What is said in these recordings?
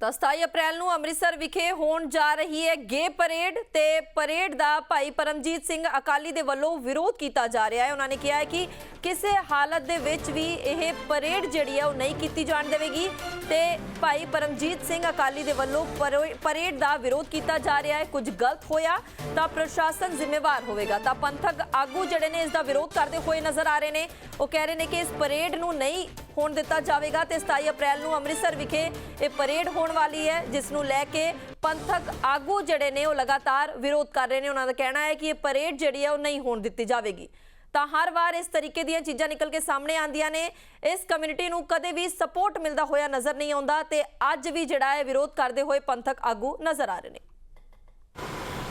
ਤਾਂ 27 ਅਪ੍ਰੈਲ ਨੂੰ ਅੰਮ੍ਰਿਤਸਰ ਵਿਖੇ ਹੋਣ ਜਾ ਰਹੀ ਹੈ ਗੇ ਪਰੇਡ ਤੇ ਪਰੇਡ ਦਾ ਭਾਈ ਪਰਮਜੀਤ ਸਿੰਘ ਅਕਾਲੀ ਦੇ ਵੱਲੋਂ ਵਿਰੋਧ ਕੀਤਾ ਜਾ ਰਿਹਾ ਹੈ। ਉਹਨਾਂ ਨੇ ਕਿਹਾ ਹੈ ਕਿ ਕਿਸੇ ਹਾਲਤ ਦੇ ਵਿੱਚ ਵੀ ਇਹ ਪਰੇਡ ਜਿਹੜੀ ਹੈ ਉਹ ਨਹੀਂ ਕੀਤੀ ਜਾਣ ਦੇਵੇਗੀ ਤੇ ਭਾਈ ਪਰਮਜੀਤ ਸਿੰਘ ਅਕਾਲੀ ਦੇ ਵੱਲੋਂ ਪਰੋ- ਪਰੇਡ ਦਾ ਵਿਰੋਧ ਕੀਤਾ ਜਾ ਰਿਹਾ ਹੈ। ਕੁਝ ਗਲਤ ਹੋਇਆ ਤਾਂ ਪ੍ਰਸ਼ਾਸਨ ਜ਼ਿੰਮੇਵਾਰ ਹੋਵੇਗਾ। ਤਾਂ ਪੰਥਕ ਆਗੂ ਜਿਹੜੇ ਨੇ ਇਸ ਦਾ ਵਿਰੋਧ ਕਰਦੇ ਹੋਏ ਨਜ਼ਰ ਆ ਰਹੇ ਨੇ। ਉਹ ਕਹਿ ਰਹੇ ਨੇ ਕਿ ਇਸ ਪਰੇਡ ਨੂੰ ਨਹੀਂ ਹੋਣ ਦਿੱਤਾ ਜਾਵੇਗਾ ਤੇ 27 ਅਪ੍ਰੈਲ ਨੂੰ ਅੰਮ੍ਰਿਤਸਰ ਵਿਖੇ ਇਹ ਪਰੇਡ ਹੋਣ ਵਾਲੀ ਹੈ, ਜਿਸ ਨੂੰ ਲੈ ਕੇ ਪੰਥਕ ਆਗੂ ਜਿਹੜੇ ਨੇ ਉਹ ਲਗਾਤਾਰ ਵਿਰੋਧ ਕਰ ਰਹੇ ਨੇ। ਉਹਨਾਂ ਦਾ ਕਹਿਣਾ ਹੈ ਕਿ ਇਹ ਪਰੇਡ ਜਿਹੜੀ ਹੈ ਉਹ ਨਹੀਂ ਹੋਣ ਦਿੱਤੀ ਜਾਵੇਗੀ। ਤਾਂ ਹਰ ਵਾਰ ਇਸ ਤਰੀਕੇ ਦੀਆਂ ਚੀਜ਼ਾਂ ਨਿਕਲ ਕੇ ਸਾਹਮਣੇ ਆਉਂਦੀਆਂ ਨੇ। ਇਸ ਕਮਿਊਨਿਟੀ ਨੂੰ ਕਦੇ ਵੀ ਸਪੋਰਟ ਮਿਲਦਾ ਹੋਇਆ ਨਜ਼ਰ ਨਹੀਂ ਆਉਂਦਾ ਤੇ ਅੱਜ ਵੀ ਜਿਹੜਾ ਹੈ ਵਿਰੋਧ ਕਰਦੇ ਹੋਏ ਪੰਥਕ ਆਗੂ ਨਜ਼ਰ ਆ ਰਹੇ ਨੇ।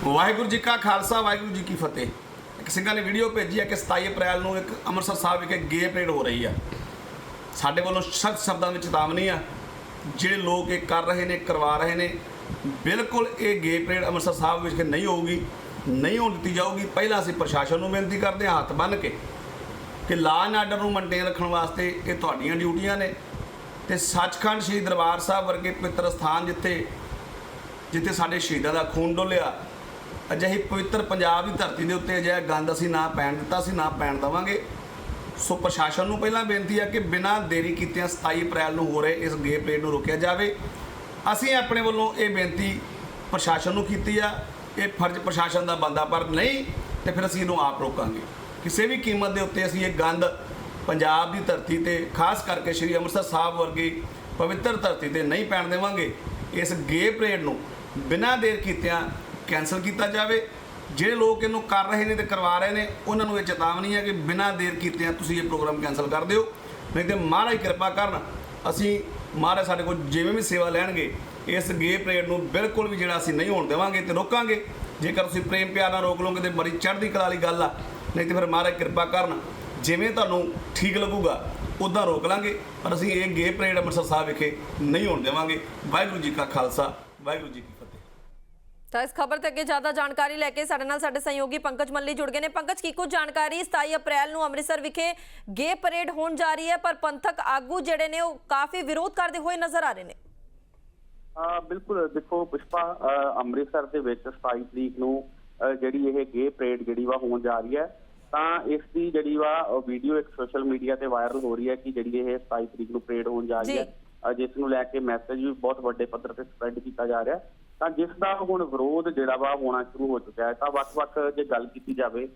ਵਾਹਿਗੁਰੂ ਜੀ ਕਾ ਖਾਲਸਾ, ਵਾਹਿਗੁਰੂ ਜੀ ਕੀ ਫਤਿਹ। ਇੱਕ ਸਿੰਘਾਂ ਨੇ ਵੀਡੀਓ ਭੇਜੀ ਹੈ ਕਿ 27 ਅਪ੍ਰੈਲ ਨੂੰ ਇੱਕ ਅੰਮ੍ਰਿਤਸਰ ਸਾਹਿਬ ਵਿਖੇ ਗੇ ਪਰੇਡ ਹੋ ਰਹੀ ਆ। ਸਾਡੇ ਵੱਲੋਂ ਸਖਤ ਸ਼ਬਦਾਂ ਵਿੱਚ ਚੇਤਾਵਨੀ ਆ, ਜਿਹੜੇ ਲੋਕ ਇਹ ਕਰ ਰਹੇ ਨੇ, ਕਰਵਾ ਰਹੇ ਨੇ। ਬਿਲਕੁਲ ਇਹ ਗੇ ਪਰੇਡ ਅੰਮ੍ਰਿਤਸਰ ਸਾਹਿਬ ਵਿਖੇ ਨਹੀਂ ਹੋਊਗੀ। ਨਹੀਂ ਹੋਣ ਦਿੱਤੀ ਜਾਊਗੀ। ਪਹਿਲਾਂ ਅਸੀਂ ਪ੍ਰਸ਼ਾਸਨ ਨੂੰ ਬੇਨਤੀ ਕਰਦੇ ਹਾਂ, ਹੱਥ ਬੰਨ੍ਹ ਕੇ ਕਿ ਲਾਅ ਐਂਡ ਆਰਡਰ ਨੂੰ ਮੇਨਟੇਨ ਰੱਖਣ ਵਾਸਤੇ ਇਹ ਤੁਹਾਡੀਆਂ ਡਿਊਟੀਆਂ ਨੇ। ਤੇ ਸੱਚਖੰਡ ਸ੍ਰੀ ਦਰਬਾਰ ਸਾਹਿਬ ਵਰਗੇ ਪਵਿੱਤਰ ਸਥਾਨ ਜਿੱਥੇ ਜਿੱਥੇ ਸਾਡੇ ਸ਼ਹੀਦਾਂ ਦਾ ਖੂਨ ਡੋਲਿਆ, ਅਜਿਹੀ ਪਵਿੱਤਰ ਪੰਜਾਬ ਦੀ ਧਰਤੀ ਦੇ ਉੱਤੇ ਅਜਿਹਾ ਗੰਦ ਅਸੀਂ ਨਾ ਪੈਣ ਦਿੱਤਾ, ਅਸੀਂ ਨਾ ਪੈਣ ਦੇਵਾਂਗੇ। ਸੋ ਪ੍ਰਸ਼ਾਸਨ ਨੂੰ ਪਹਿਲਾਂ ਬੇਨਤੀ ਹੈ ਕਿ ਬਿਨਾਂ ਦੇਰੀ ਕੀਤਿਆਂ 27 ਅਪ੍ਰੈਲ ਨੂੰ ਹੋ ਰਹੇ ਇਸ ਗੇ ਪਰੇਡ ਨੂੰ ਰੋਕਿਆ ਜਾਵੇ। ਅਸੀਂ ਆਪਣੇ ਵੱਲੋਂ ਇਹ ਬੇਨਤੀ ਪ੍ਰਸ਼ਾਸਨ ਨੂੰ ਕੀਤੀ ਆ ਇਹ ਫਰਜ਼ ਪ੍ਰਸ਼ਾਸਨ ਦਾ ਬੰਦਾ, ਪਰ ਨਹੀਂ, ਤੇ ਫਿਰ ਅਸੀਂ ਇਹਨੂੰ ਆਪ ਰੋਕਾਂਗੇ। ਕਿਸੇ ਵੀ ਕੀਮਤ ਦੇ ਉੱਤੇ ਅਸੀਂ ਇਹ ਗੰਦ ਪੰਜਾਬ ਦੀ ਧਰਤੀ ਤੇ, ਖਾਸ ਕਰਕੇ ਸ੍ਰੀ ਅੰਮ੍ਰਿਤਸਰ ਸਾਹਿਬ ਵਰਗੀ ਪਵਿੱਤਰ ਧਰਤੀ ਤੇ ਨਹੀਂ ਪੈਣ ਦੇਵਾਂਗੇ। ਇਸ ਗੇ ਪਰੇਡ ਨੂੰ ਬਿਨਾਂ ਦੇਰ ਕੀਤਿਆਂ ਕੈਨਸਲ ਕੀਤਾ ਜਾਵੇ। ਜਿਹੜੇ ਲੋਕ ਇਹਨੂੰ ਕਰ ਰਹੇ ਨੇ ਤੇ ਕਰਵਾ ਰਹੇ ਨੇ, ਉਹਨਾਂ ਨੂੰ ਇਹ ਚੇਤਾਵਨੀ ਹੈ ਕਿ ਬਿਨਾਂ ਦੇਰ ਕੀਤਿਆਂ ਤੁਸੀਂ ਇਹ ਪ੍ਰੋਗਰਾਮ ਕੈਨਸਲ ਕਰ ਦਿਓ। ਨਹੀਂ ਤੇ ਮਹਾਰਾਜ ਕਿਰਪਾ ਕਰਨ, ਅਸੀਂ ਮਹਾਰਾਜ ਸਾਡੇ ਕੋਲ ਜਿਵੇਂ ਵੀ ਸੇਵਾ ਲੈਣਗੇ ਇਸ ਗੇ ਪਰੇਡ ਨੂੰ ਬਿਲਕੁਲ ਵੀ ਜਿਹੜਾ ਅਸੀਂ ਨਹੀਂ ਹੋਣ ਦੇਵਾਂਗੇ ਤੇ ਰੋਕਾਂਗੇ। ਜੇਕਰ ਤੁਸੀਂ ਪ੍ਰੇਮ ਪਿਆਰ ਨਾਲ ਰੋਕ ਲਓਗੇ ਤੇ ਬੜੀ ਚੜ੍ਹਦੀ ਕਲਾ ਵਾਲੀ ਗੱਲ ਆ। ਨਹੀਂ ਤੇ ਫਿਰ ਮਹਾਰਾਜ ਕਿਰਪਾ ਕਰਨ, ਜਿਵੇਂ ਤੁਹਾਨੂੰ ਠੀਕ ਲੱਗੂਗਾ ਉਦਾਂ ਰੋਕ ਲਾਂਗੇ। ਪਰ ਅਸੀਂ ਇਹ ਗੇ ਪਰੇਡ ਅੰਮ੍ਰਿਤਸਰ ਸਾਹਿਬ ਵਿਖੇ ਨਹੀਂ ਹੋਣ ਦੇਵਾਂਗੇ। ਵਾਹਿਗੁਰੂ ਜੀ ਕਾ ਖਾਲਸਾ, ਵਾਹਿਗੁਰੂ ਜੀ ਕੀ ਫਤਿਹ। ਤਾਂ ਇਸ ਖਬਰ ਤੇ ਅੱਗੇ ਜ਼ਿਆਦਾ ਜਾਣਕਾਰੀ ਲੈ ਕੇ ਸਾਡੇ ਨਾਲ ਸਾਡੇ ਸਹਿਯੋਗੀ ਪੰਕਜ ਮੱਲੀ ਜੁੜ ਗਏ ਨੇ। ਪੰਕਜ, ਕੀ ਕੁਝ ਜਾਣਕਾਰੀ? 27 ਅਪ੍ਰੈਲ ਨੂੰ ਅੰਮ੍ਰਿਤਸਰ ਵਿਖੇ ਗੇ ਪਰੇਡ ਹੋਣ ਜਾ ਰਹੀ ਹੈ, ਪਰ ਪੰਥਕ ਆਗੂ ਜਿਹੜੇ ਨੇ ਉਹ ਕਾਫੀ ਵਿਰੋਧ ਕਰਦੇ ਹੋਏ ਨਜ਼ਰ ਆ ਰਹੇ ਨੇ। ਬਿਲਕੁਲ ਦੇਖੋ ਪੁਸ਼ਪਾ ਅੰਮ੍ਰਿਤਸਰ ਦੇ ਵਿੱਚ 27 ਤਰੀਕ ਨੂੰ ਜਿਹੜੀ ਇਹ ਗੇ ਪਰੇਡ ਜਿਹੜੀ ਵਾ ਹੋਣ ਜਾ ਰਹੀ ਹੈ ਤਾਂ ਇਸ ਦੀ ਜਿਹੜੀ ਵਾ ਵੀਡੀਓ ਇੱਕ ਸੋਸ਼ਲ ਮੀਡੀਆ ਤੇ ਵਾਇਰਲ ਹੋ ਰਹੀ ਹੈ ਕਿ ਜਿਹੜੀ ਇਹ 27 ਤਰੀਕ ਨੂੰ ਪਰੇਡ ਹੋਣ ਜਾ ਰਹੀ। ਹੈ ਜਿਸ ਨੂੰ ਲੈ ਕੇ ਮੈਸੇਜ ਵੀ ਬਹੁਤ ਵੱਡੇ ਪੱਧਰ ਤੇ ਸਪਰੈਡ ਕੀਤਾ ਜਾ ਰਿਹਾ ਤਾਂ ਜਿਸ ਦਾ ਹੁਣ ਵਿਰੋਧ ਜਿਹੜਾ ਵਾ ਹੋਣਾ ਸ਼ੁਰੂ ਹੋ ਚੁੱਕਿਆ ਹੈ ਤਾਂ ਵੱਖ-ਵੱਖ ਜੇ ਗੱਲ ਕੀਤੀ ਜਾਵੇ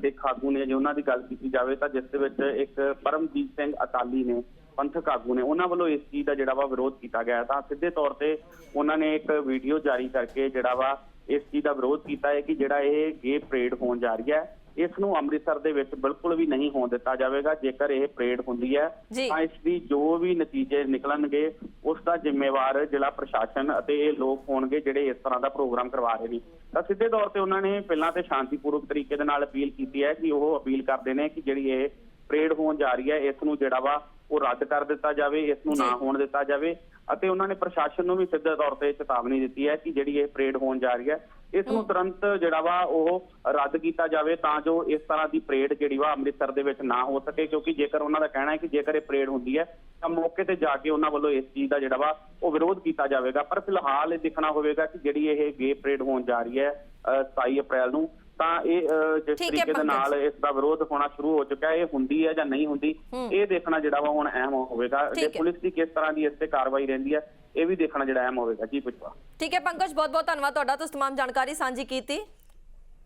ਸਿੱਖ ਆਗੂ ਨੇ ਜੇ ਉਹਨਾਂ ਦੀ ਗੱਲ ਕੀਤੀ ਜਾਵੇ ਤਾਂ ਜਿਸ ਦੇ ਵਿੱਚ ਇੱਕ ਪਰਮਜੀਤ ਸਿੰਘ ਅਕਾਲੀ ਨੇ ਪੰਥਕ ਆਗੂ ਨੇ ਉਹਨਾਂ ਵੱਲੋਂ ਇਸ ਚੀਜ਼ ਦਾ ਜਿਹੜਾ ਵਾ ਵਿਰੋਧ ਕੀਤਾ ਗਿਆ ਤਾਂ ਸਿੱਧੇ ਤੌਰ ਤੇ ਉਹਨਾਂ ਨੇ ਇੱਕ ਵੀਡੀਓ ਜਾਰੀ ਕਰਕੇ ਜਿਹੜਾ ਵਾ ਇਸ ਚੀਜ਼ ਦਾ ਵਿਰੋਧ ਕੀਤਾ ਹੈ ਕਿ ਜਿਹੜਾ ਇਹ ਗੇ ਪਰੇਡ ਹੋਣ ਜਾ ਰਹੀ ਹੈ ਇਸ ਨੂੰ ਅੰਮ੍ਰਿਤਸਰ ਦੇ ਵਿੱਚ ਬਿਲਕੁਲ ਵੀ ਨਹੀਂ ਹੋਣ ਦਿੱਤਾ ਜਾਵੇਗਾ। ਜੇਕਰ ਇਹ ਪਰੇਡ ਹੁੰਦੀ ਹੈ। ਤਾਂ ਇਸ ਦੀ ਜੋ ਵੀ ਨਤੀਜੇ ਨਿਕਲਣਗੇ ਉਸ ਦਾ ਜ਼ਿੰਮੇਵਾਰ ਜ਼ਿਲ੍ਹਾ ਪ੍ਰਸ਼ਾਸਨ ਅਤੇ ਇਹ ਲੋਕ ਹੋਣਗੇ ਜਿਹੜੇ ਇਸ ਤਰ੍ਹਾਂ ਦਾ ਪ੍ਰੋਗਰਾਮ ਕਰਵਾ ਰਹੇ ਨੇ। ਤਾਂ ਸਿੱਧੇ ਤੌਰ ਤੇ ਉਹਨਾਂ ਨੇ ਪਹਿਲਾਂ ਤੇ ਸ਼ਾਂਤੀਪੂਰਵਕ ਤਰੀਕੇ ਦੇ ਨਾਲ ਅਪੀਲ ਕੀਤੀ ਹੈ ਕਿ ਉਹ ਅਪੀਲ ਕਰਦੇ ਨੇ ਕਿ ਜਿਹੜੀ ਇਹ ਪਰੇਡ ਹੋਣ ਜਾ ਰਹੀ ਹੈ ਇਸ ਨੂੰ ਜਿਹੜਾ ਵਾ ਉਹ ਰੱਦ ਕਰ ਦਿੱਤਾ ਜਾਵੇ ਇਸ ਨੂੰ ਨਾ। ਹੋਣ ਦਿੱਤਾ ਜਾਵੇ ਅਤੇ ਉਹਨਾਂ ਨੇ ਪ੍ਰਸ਼ਾਸਨ ਨੂੰ ਵੀ ਸਿੱਧੇ ਤੌਰ ਤੇ ਚੇਤਾਵਨੀ ਦਿੱਤੀ ਹੈ ਕਿ ਜਿਹੜੀ ਇਹ ਪਰੇਡ ਹੋਣ ਜਾ ਰਹੀ ਹੈ ਇਸ ਨੂੰ ਤੁਰੰਤ ਜਿਹੜਾ ਵਾ ਉਹ ਰੱਦ ਕੀਤਾ ਜਾਵੇ ਤਾਂ ਜੋ ਇਸ ਤਰ੍ਹਾਂ ਦੀ ਪਰੇਡ ਜਿਹੜੀ ਵਾ ਅੰਮ੍ਰਿਤਸਰ ਦੇ ਵਿੱਚ ਨਾ ਹੋ ਸਕੇ ਕਿਉਂਕਿ ਜੇਕਰ ਉਹਨਾਂ ਦਾ ਕਹਿਣਾ ਹੈ ਕਿ ਜੇਕਰ ਇਹ ਪਰੇਡ ਹੁੰਦੀ ਹੈ ਤਾਂ ਮੌਕੇ ਤੇ ਜਾ ਕੇ ਉਹਨਾਂ ਵੱਲੋਂ ਇਸ ਚੀਜ਼ ਦਾ ਜਿਹੜਾ ਵਾ ਉਹ ਵਿਰੋਧ ਕੀਤਾ ਜਾਵੇਗਾ ਪਰ ਫਿਲਹਾਲ ਇਹ ਦੇਖਣਾ ਹੋਵੇਗਾ ਕਿ ਜਿਹੜੀ ਇਹ ਗੇ ਪਰੇਡ ਹੋਣ ਜਾ ਰਹੀ ਹੈ ਅ, 27 ਅਪ੍ਰੈਲ ਨੂੰ ਤਾਂ ਇਹ ਅ, ਜਿਸ ਠੀਕ ਹੈ, ਤਰੀਕੇ ਦੇ ਪੰਕਜ। ਨਾਲ ਇਸ ਦਾ ਵਿਰੋਧ ਹੋਣਾ ਸ਼ੁਰੂ ਹੋ ਚੁੱਕਾ ਹੈ ਇਹ ਹੁੰਦੀ ਹੈ ਜਾਂ ਨਹੀਂ ਹੁੰਦੀ ਹੂੰ। ਇਹ ਦੇਖਣਾ ਜਿਹੜਾ ਵਾ ਹੁਣ ਅਹਿਮ ਹੋਵੇਗਾ ਜੇ ਠੀਕ ਹੈ। ਪੁਲਿਸ ਦੀ ਕਿਸ ਤਰ੍ਹਾਂ ਦੀ ਇਸ ਤੇ ਕਾਰਵਾਈ ਰਹਿੰਦੀ ਹੈ ਇਹ ਵੀ ਦੇਖਣਾ ਜਿਹੜਾ ਅਹਿਮ ਹੋਵੇਗਾ ਜੀ ਪੁੱਛਵਾ ਠੀਕ ਹੈ ਪੰਕਜ ਬਹੁਤ ਬਹੁਤ ਧੰਨਵਾਦ ਤੁਹਾਡਾ ਤੁਸੀਂ तमाम ਜਾਣਕਾਰੀ ਸਾਂਝੀ ਕੀਤੀ